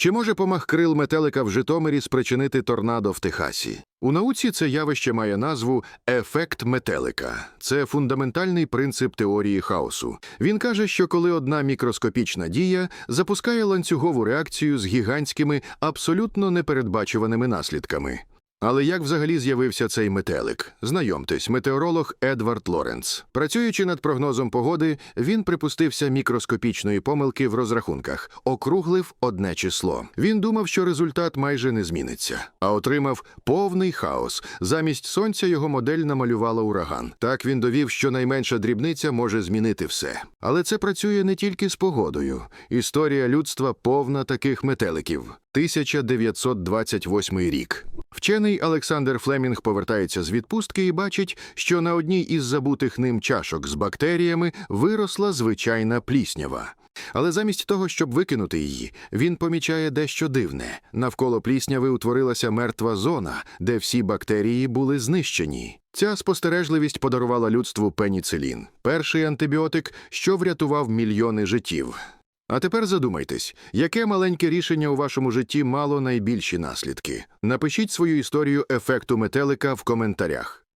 Чи може помах крил метелика в Житомирі спричинити торнадо в Техасі? У науці це явище має назву ефект метелика. Це фундаментальний принцип теорії хаосу. Він каже, що коли одна мікроскопічна дія запускає ланцюгову реакцію з гігантськими, абсолютно непередбачуваними наслідками. Але як взагалі з'явився цей метелик? Знайомтесь, метеоролог Едвард Лоренц. Працюючи над прогнозом погоди, він припустився мікроскопічної помилки в розрахунках, округлив одне число. Він думав, що результат майже не зміниться, а отримав повний хаос. Замість сонця його модель намалювала ураган. Так він довів, що найменша дрібниця може змінити все. Але це працює не тільки з погодою. Історія людства повна таких метеликів. 1928 рік. Вчений Олександр Флемінг повертається з відпустки і бачить, що на одній із забутих ним чашок з бактеріями виросла звичайна пліснява. Але замість того, щоб викинути її, він помічає дещо дивне. Навколо плісняви утворилася мертва зона, де всі бактерії були знищені. Ця спостережливість подарувала людству пеніцилін, перший антибіотик, що врятував мільйони життів. А тепер задумайтесь, яке маленьке рішення у вашому житті мало найбільші наслідки. Напишіть свою історію ефекту метелика в коментарях.